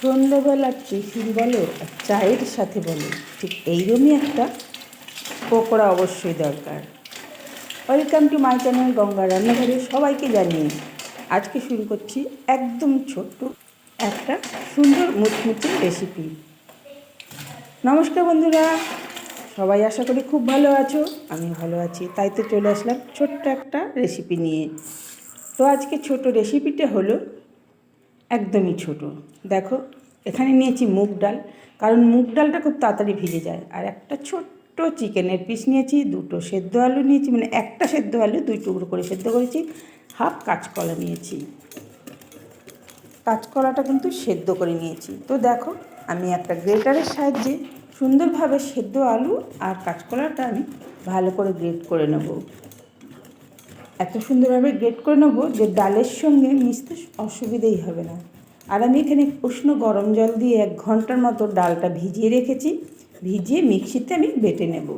সন্ধ্যেবেলার tiffin বলো আর চায়ের সাথে বলো, ঠিক এইরকমই একটা পকোড়া অবশ্যই দরকার। Welcome to my channel Ganga রান্নাঘরে সবাইকে জানিয়ে আজকে শুরু করছি একদম ছোট্ট একটা সুন্দর মুচমুচে রেসিপি নমস্কার বন্ধুরা, সবাই আশা করি খুব ভালো আছো আমি ভালো আছি, তাই তো চলে আসলাম ছোট্ট একটা রেসিপি নিয়ে। তো আজকে ছোট রেসিপিটা হলো একদমই ছোট। দেখো, এখানে নিয়েছি মুগ ডাল। কারণ মুগ ডালটা খুব তাড়াতাড়ি ভিজে যায়। আর একটা ছোট্ট চিকেনের পিস নিয়েছি, দুটো সেদ্ধ আলু নিয়েছি মানে একটা সেদ্ধ আলু, দুই টুকরো করে সেদ্ধ করেছি, হাফ কাঁচকলা নিয়েছি। কাঁচকলাটা কিন্তু সেদ্ধ করে নিয়েছি। তো দেখো, আমি একটা গ্রেটারের সাহায্যে সুন্দরভাবে সেদ্ধ আলু আর কাঁচকলাটা আমি ভালো করে গ্রেট করে নেব। এত সুন্দরভাবে গ্রেট করে নেব যে ডালের সঙ্গে মিশতে অসুবিধেই হবে না। আর আমি এখানে উষ্ণ গরম জল দিয়ে এক ঘণ্টার মতো ডালটা ভিজিয়ে রেখেছি। ভিজিয়ে মিক্সিতে আমি বেটে নেব।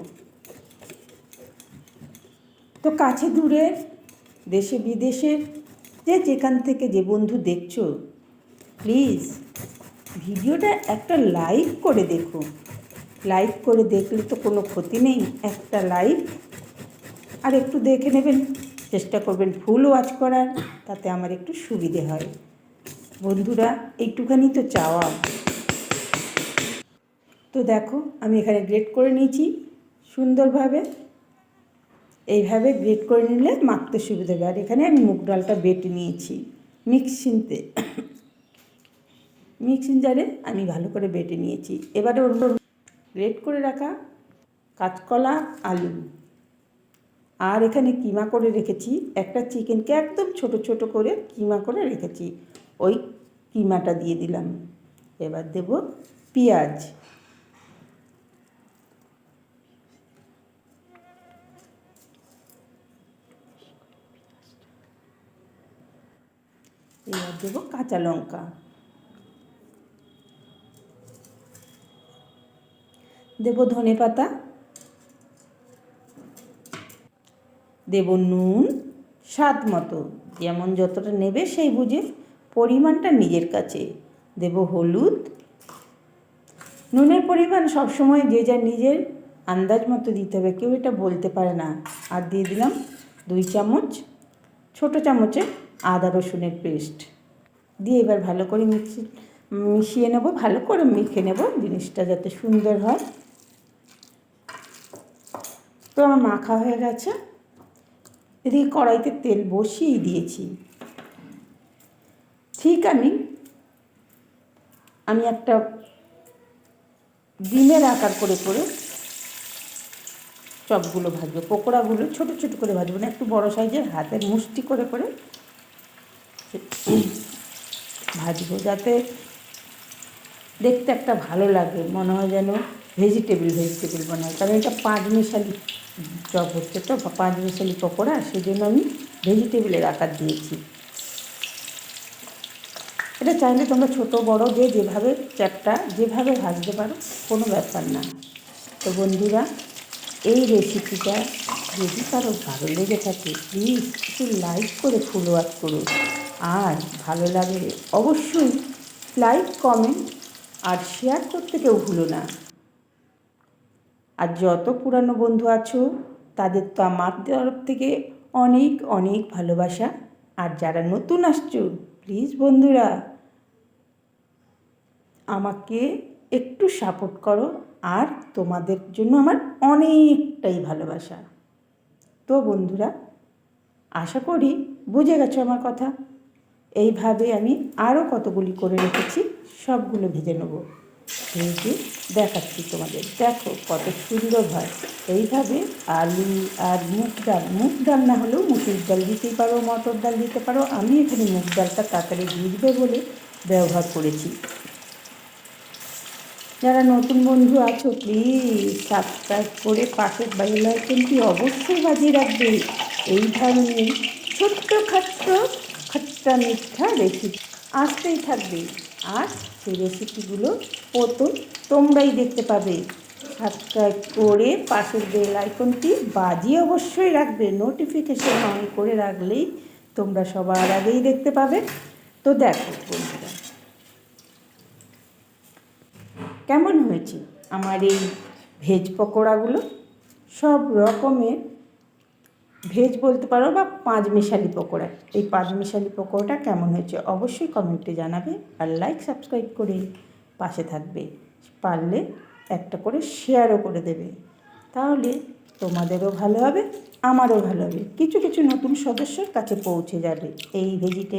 তো কাছে দূরে, দেশে বিদেশের যে যেখান থেকে যে বন্ধু দেখছ প্লিজ ভিডিওটা একটা লাইক করে দেখো। লাইক করে দেখলে তো কোনো ক্ষতি নেই, একটা লাইক আর একটু দেখে নেবেন। চেষ্টা করবেন ফুল ওয়াচ করার, তাতে আমার একটু সুবিধে হয়। বন্ধুরা একটুখানি তো চাওয়া। তো দেখো, আমি এখানে গ্রেট করে নিয়েছি সুন্দরভাবে। এইভাবে গ্রেট করে নিলে মাখতে সুবিধা হবে। আর এখানে আমি মুগ ডালটা বেটে নিয়েছি মিক্সিতে। মিক্সিং জারে আমি ভালো করে বেটে নিয়েছি। এবারে ওর গ্রেট করে রাখা কাঁচকলা, আলু। আর এখানে কিমা করে রেখেছি। একটা চিকেনকে একদম ছোট ছোট করে কিমা করে রেখেছি। ওই কিমাটা দিয়ে দিলাম। এবার দেব পেঁয়াজ। এবার দেব কাঁচা লঙ্কা। দেব ধনে পাতা দেব নুন, স্বাদ মতো। যেমন যতটা নেবে সেই বুঝে পরিমাণটা নিজের কাছে। দেব হলুদ। নুনের পরিমাণ সবসময় যে যা নিজের আন্দাজ মতো দিতে হবে। কেউ এটা বলতে পারে না। আর দিয়ে দিলাম দুই চামচ, ছোট চামচে আদা রসুনের পেস্ট। দিয়ে এবার ভালো করে মিক্সি, মিশিয়ে নেব, ভালো করে মেখে নেব জিনিসটা যাতে সুন্দর হয়। তো আমার মাখা হয়ে গেছে। এদিকে কড়াইতে তেল বসিয়েই দিয়েছি। ঠিক আমি আমি একটা ডিমের আকার করে করে চপগুলো ভাজবো, পকোড়াগুলো ছোট ছোট করে ভাজবো না, একটু বড় সাইজের হাতের মুষ্টি করে করে ভাজবো যাতে দেখতে একটা ভালো লাগে, মনে হয় যেন ভেজিটেবল ভেজিটেবল বানায় কারণ এটা পাঁচ মিশালি। চপ হচ্ছে তো পাঁচ মিশালি পকোড়া সেই জন্য আমি ভেজিটেবলের আকার দিয়েছি। এটা চাইলে তোমরা ছোট, বড়, যে যেভাবে চ্যাপটা যেভাবে ভাজতে পারো, কোনো ব্যাপার না। তো বন্ধুরা, এই রেসিপিটা যদি কারও ভালো লেগে থাকে প্লিজ একটু লাইক করে ফুল ওয়াচ করো আর ভালো লাগলে অবশ্যই লাইক কমেন্ট আর শেয়ার করতে কেউ ভুলো না। আর যত পুরানো বন্ধু আছো, তাদের তো আমার তরফ থেকে অনেক অনেক ভালোবাসা। আর যারা নতুন আসছো প্লিজ বন্ধুরা, আমাকে একটু সাপোর্ট করো। আর তোমাদের জন্য আমার অনেকটাই ভালোবাসা। তো বন্ধুরা, আশা করি বুঝে গেছো আমার কথা। এইভাবে আমি আরও কতগুলি করে রেখেছি, সবগুলো ভেজে নেব। ভেজে দেখাচ্ছি তোমাদের। দেখো কত সুন্দর হয়। এইভাবে আলু আর মুগ ডাল মুগ ডাল না হলেও মুসুর ডাল দিতেই পারো, মটর ডাল দিতে পারো। আমি এখানে মুগ ডালটা তাড়াতাড়ি ভিজবে বলে ব্যবহার করেছি। যারা নতুন বন্ধু আছো প্লিজ সাবস্ক্রাইব করে পাশের বাইল আইকনটি অবশ্যই বাজিয়ে রাখবে। এই ধরনের ছোট্ট খাট্ট, খাট্টা মিঠা রেসিপি আসতেই থাকবে। আর সেই রেসিপিগুলো প্রথম তোমরাই দেখতে পাবে। সাবস্ক্রাইব করে পাশের বেল আইকনটি বাজিয়ে অবশ্যই রাখবে। নোটিফিকেশন অন করে রাখলেই তোমরা সবার আগেই দেখতে পাবে। তো দেখো বন্ধুরা, কেমন হয়েছে আমার এই ভেজ পকোড়াগুলো? সব রকমের ভেজ বলতে পারো বা পাঁচ মিশালি পকোড়া। এই পাঁচ মিশালি পকোড়াটা কেমন হয়েছে অবশ্যই কমেন্টে জানাবে আর লাইক সাবস্ক্রাইব করে পাশে থাকবে। পারলে একটা করে শেয়ারও করে দেবে। তাহলে তোমাদেরও ভালো হবে, আমারও ভালো হবে। কিছু কিছু নতুন সদস্যের কাছে পৌঁছে যাবে এই ভেজিটে